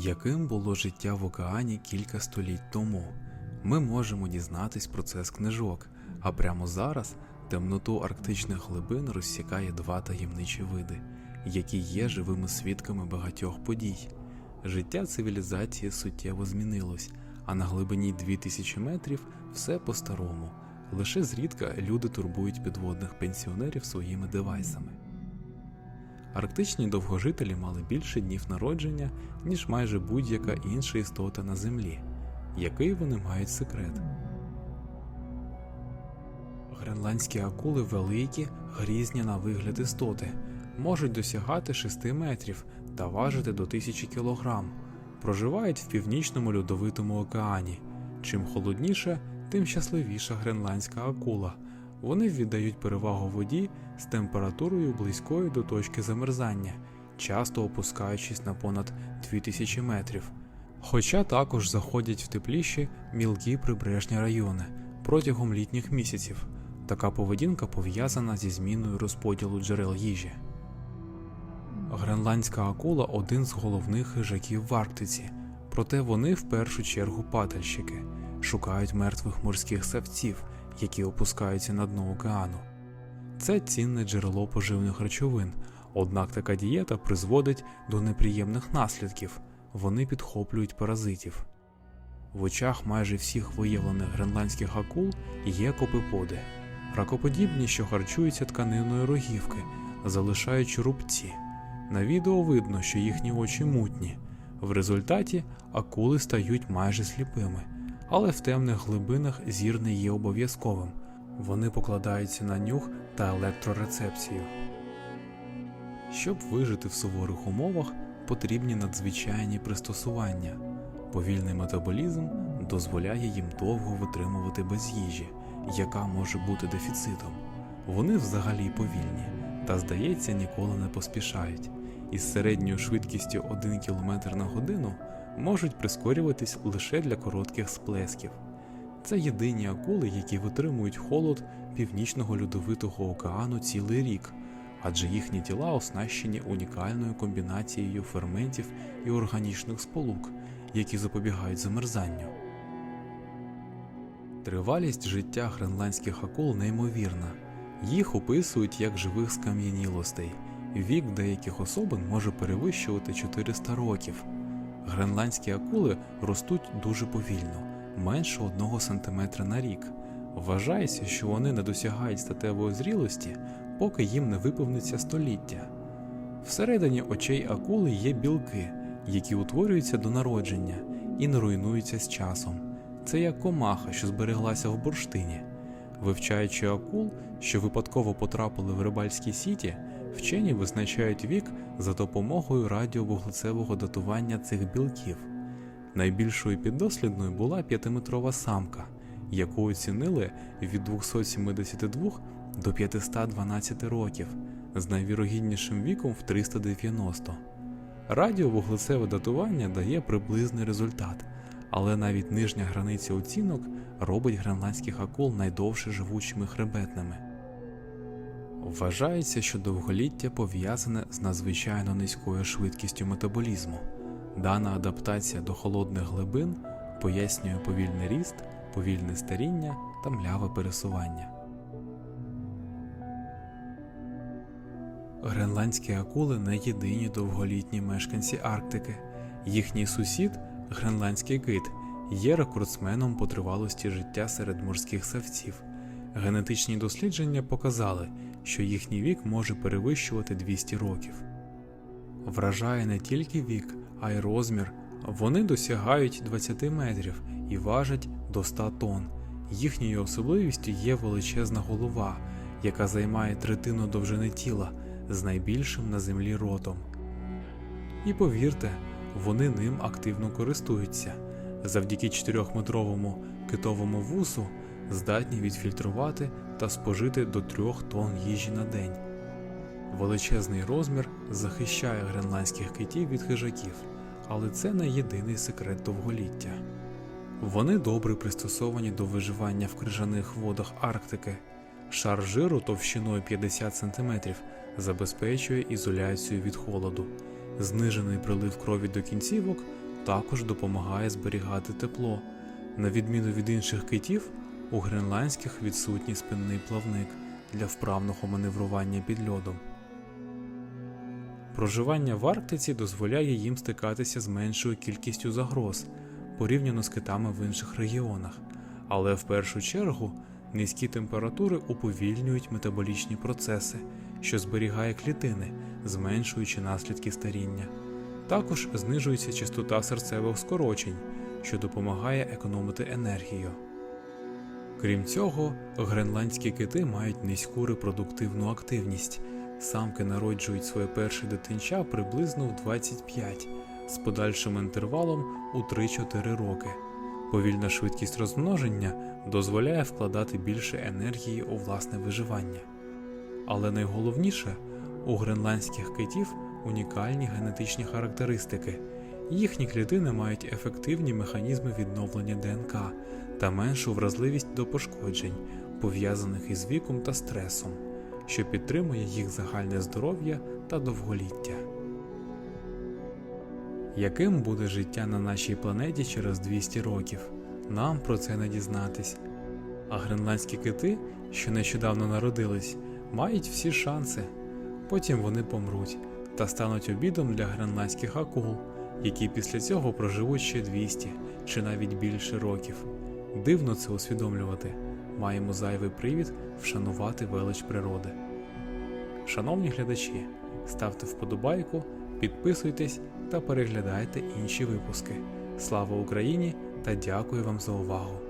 Яким було життя в океані кілька століть тому? Ми можемо дізнатись про це з книжок, а прямо зараз темноту арктичних глибин розсікає два таємничі види, які є живими свідками багатьох подій. Життя цивілізації суттєво змінилось, а на глибині 2000 метрів все по-старому. Лише зрідка люди турбують підводних пенсіонерів своїми девайсами. Арктичні довгожителі мали більше днів народження, ніж майже будь-яка інша істота на Землі. Який вони мають секрет? Гренландські акули великі, грізні на вигляд істоти, можуть досягати 6 метрів та важити до 1000 кг. Проживають в північному льодовитому океані. Чим холодніше, тим щасливіша гренландська акула. Вони віддають перевагу воді з температурою близькою до точки замерзання, часто опускаючись на понад 2000 метрів. Хоча також заходять в тепліші мілкі прибережні райони протягом літніх місяців. Така поведінка пов'язана зі зміною розподілу джерел їжі. Гренландська акула один з головних хижаків в Арктиці, проте вони в першу чергу падальщики, шукають мертвих морських савців, які опускаються на дно океану. Це цінне джерело поживних речовин, однак така дієта призводить до неприємних наслідків вони підхоплюють паразитів. В очах майже всіх виявлених гренландських акул є копиподи, ракоподібні, що харчуються тканиною рогівки, залишаючи рубці. На відео видно, що їхні очі мутні. В результаті акули стають майже сліпими, але в темних глибинах зір не є обов'язковим. Вони покладаються на нюх та електрорецепцію. Щоб вижити в суворих умовах, потрібні надзвичайні пристосування. Повільний метаболізм дозволяє їм довго витримувати без їжі, яка може бути дефіцитом. Вони взагалі повільні та, здається, ніколи не поспішають. Із середньою швидкістю 1 км на годину можуть прискорюватись лише для коротких сплесків. Це єдині акули, які витримують холод північного льодовитого океану цілий рік, адже їхні тіла оснащені унікальною комбінацією ферментів і органічних сполук, які запобігають замерзанню. Тривалість життя гренландських акул неймовірна. Їх описують як живих скам'янілостей. Вік деяких особин може перевищувати 400 років. Гренландські акули ростуть дуже повільно, менше 1 см на рік. Вважається, що вони не досягають статевої зрілості, поки їм не виповниться століття. Всередині очей акули є білки, які утворюються до народження і не руйнуються з часом. Це як комаха, що збереглася в бурштині. Вивчаючи акул, що випадково потрапили в рибальські сіті, вчені визначають вік за допомогою радіовуглецевого датування цих білків. Найбільшою піддослідною була п'ятиметрова самка, яку оцінили від 272 до 512 років з найвірогіднішим віком в 390. Радіовуглецеве датування дає приблизний результат, але навіть нижня границя оцінок робить гренландських акул найдовше живучими хребетними. Вважається, що довголіття пов'язане з надзвичайно низькою швидкістю метаболізму. Дана адаптація до холодних глибин пояснює повільний ріст, повільне старіння та мляве пересування. Гренландські акули не єдині довголітні мешканці Арктики. Їхній сусід, гренландський кит, є рекордсменом по тривалості життя серед морських савців. Генетичні дослідження показали, що їхній вік може перевищувати 200 років. Вражає не тільки вік, а й розмір. Вони досягають 20 метрів і важать до 100 тонн. Їхньою особливістю є величезна голова, яка займає третину довжини тіла з найбільшим на землі ротом. І повірте, вони ним активно користуються. Завдяки 4-метровому китовому вусу здатні відфільтрувати та спожити до 3 тонн їжі на день. Величезний розмір захищає гренландських китів від хижаків, але це не єдиний секрет довголіття. Вони добре пристосовані до виживання в крижаних водах Арктики. Шар жиру товщиною 50 см забезпечує ізоляцію від холоду. Знижений прилив крові до кінцівок також допомагає зберігати тепло. На відміну від інших китів, у гренландських відсутній спинний плавник для вправного маневрування під льодом. Проживання в Арктиці дозволяє їм стикатися з меншою кількістю загроз порівняно з китами в інших регіонах, але в першу чергу низькі температури уповільнюють метаболічні процеси, що зберігає клітини, зменшуючи наслідки старіння. Також знижується частота серцевих скорочень, що допомагає економити енергію. Крім цього, гренландські кити мають низьку репродуктивну активність. Самки народжують своє перше дитинча приблизно в 25, з подальшим інтервалом у 3-4 роки. Повільна швидкість розмноження дозволяє вкладати більше енергії у власне виживання. Але найголовніше, у гренландських китів унікальні генетичні характеристики. Їхні клітини мають ефективні механізми відновлення ДНК та меншу вразливість до пошкоджень, пов'язаних із віком та стресом, що підтримує їх загальне здоров'я та довголіття. Яким буде життя на нашій планеті через 200 років? Нам про це не дізнатись. А гренландські кити, що нещодавно народились, мають всі шанси. Потім вони помруть та стануть обідом для гренландських акул, які після цього проживуть ще 200 чи навіть більше років. Дивно це усвідомлювати. Маємо зайвий привід вшанувати велич природи. Шановні глядачі, ставте вподобайку, підписуйтесь та переглядайте інші випуски. Слава Україні та дякую вам за увагу!